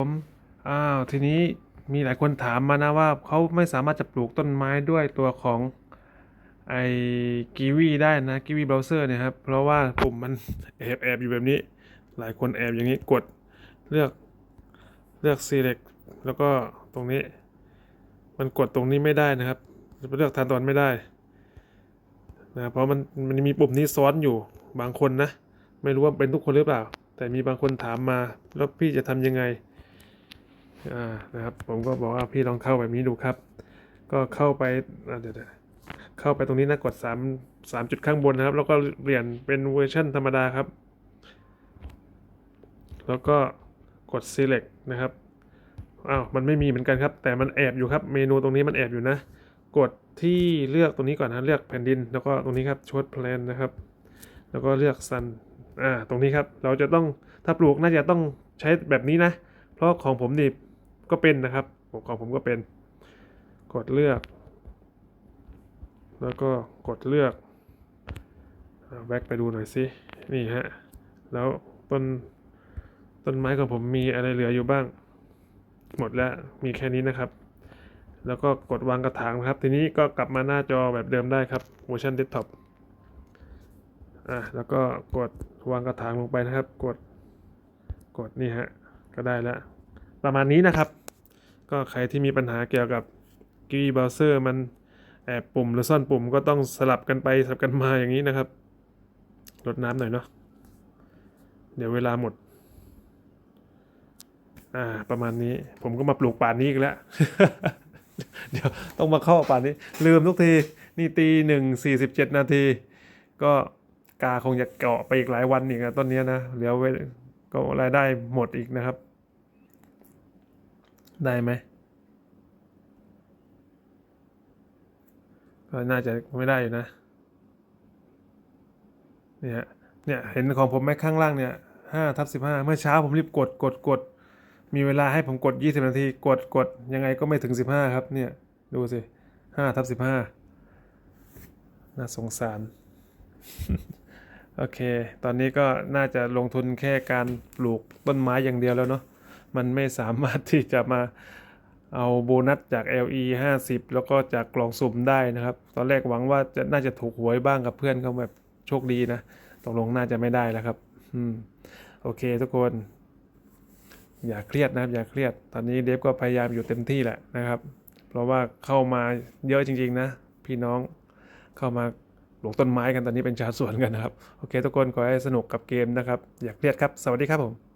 ผมอ้าวทีนี้มีหลายคนถามมานะว่าเขาไม่สามารถจะปลูกต้นไม้ด้วยตัวของไอ้กีวีได้นะกีวีเบราว์เซอร์เนี่ยครับ เพราะว่าปุ่มมันแอบแอบอยู่แบบนี้ หลายคนแอบอย่างนี้กดเลือกเลือก select แล้วก็ตรงนี้ มันกดตรงนี้ไม่ได้นะครับเลือกทานตอนไม่ได้นะเพราะมันมันมีปุ่มนี้ซ้อนอยู่บางคนนะ ไม่รู้ว่าเป็นทุกคนหรือเปล่า แต่มีบางคนถามมาแล้วพี่จะทำยังไง นะครับผมก็บอกว่าพี่ลองเข้าแบบนี้ดูครับ ก็เข้าไปเดี๋ยวเดี๋ยวเข้าไปตรงนี้นะกด3 3จุดข้างบนนะครับ แล้วก็เปลี่ยนเป็นเวอร์ชันธรรมดาครับ แล้วก็กด select นะครับอ้าวมันไม่มีเหมือนกันครับ แต่มันแอบอยู่ครับ เมนูตรงนี้มันแอบอยู่นะ กดที่เลือกตรงนี้ก่อนนะเลือกแผ่นดิน แล้วก็ตรงนี้ครับชดแพลนนะครับ แล้วก็เลือกซันอ่าตรงนี้ครับ เราจะต้องถ้าปลูกน่าจะต้องใช้แบบนี้นะ เพราะของผมนี่ ก็เป็นนะครับของผมก็เป็น กดเลือก แล้วก็กดเลือกแบ็กไปดูหน่อยสินี่ฮะแล้วต้นต้นไม้ของผมมีอะไรเหลืออยู่บ้าง หมดแล้วมีแค่นี้นะครับ แล้วก็กดวางกระถางนะครับ ทีนี้ก็กลับมาหน้าจอแบบเดิมได้ครับเวอร์ชันเดสก์ท็อปอะแล้วก็กดวางกระถางลงไปนะครับ กดกดนี่ฮะก็ได้แล้วประมาณนี้นะครับ ก็ใครที่มีปัญหาเกี่ยวกับกีเบราว์เซอร์มันแอบปุ่มหรือซ่อนปุ่มก็ต้องสลับกันไปสลับกันมาอย่างนี้นะครับลดน้ำหน่อยเนาะเดี๋ยวเวลาหมด อ่า ประมาณนี้ ผมก็มาปลูกป่านนี้อีกแล้ว เดี๋ยวต้องมาเข้าป่านนี้ ลืมทุกที นี่ตีหนึ่งสี่สิบเจ็ดนาที ก็กาคงจะเกาะไปอีกหลายวันอีกนะต้นนี้นะเหลือไว้ก็รายได้หมดอีกนะครับ ได้ไหมก็น่าจะไม่ได้อยู่นะ เนี่ย เนี่ยเห็นของผมไหมข้างล่างเนี่ยห้าทับสิบห้าเมื่อเช้าผมรีบกดกดกด มีเวลาให้ผมกดยี่สิบนาที กดกดยังไงก็ไม่ถึงสิบห้าครับ เนี่ย ดูสิห้าทับสิบห้าน่าสงสาร โอเค ตอนนี้ก็น่าจะลงทุนแค่การปลูกต้นไม้อย่างเดียวแล้วเนาะ มันไม่สามารถที่จะมาเอาโบนัสจาก LE 50 แล้วก็จากกล่องสุ่มได้นะครับ ตอนแรกหวังว่าจะน่าจะถูกหวยบ้างกับเพื่อนเขาแบบโชคดีนะตกลงน่าจะไม่ได้แล้วครับ อืม โอเคทุกคน อย่าเครียดนะครับ อย่าเครียด ตอนนี้เดฟก็พยายามอยู่เต็มที่แหละนะครับ เพราะว่าเข้ามาเยอะจริง ๆ นะ พี่น้องเข้ามาปลูกต้นไม้กันตอนนี้เป็นชาวสวนกันนะครับ โอเค ทุกคนขอให้สนุกกับเกมนะครับ อย่าเครียดครับ สวัสดีครับผม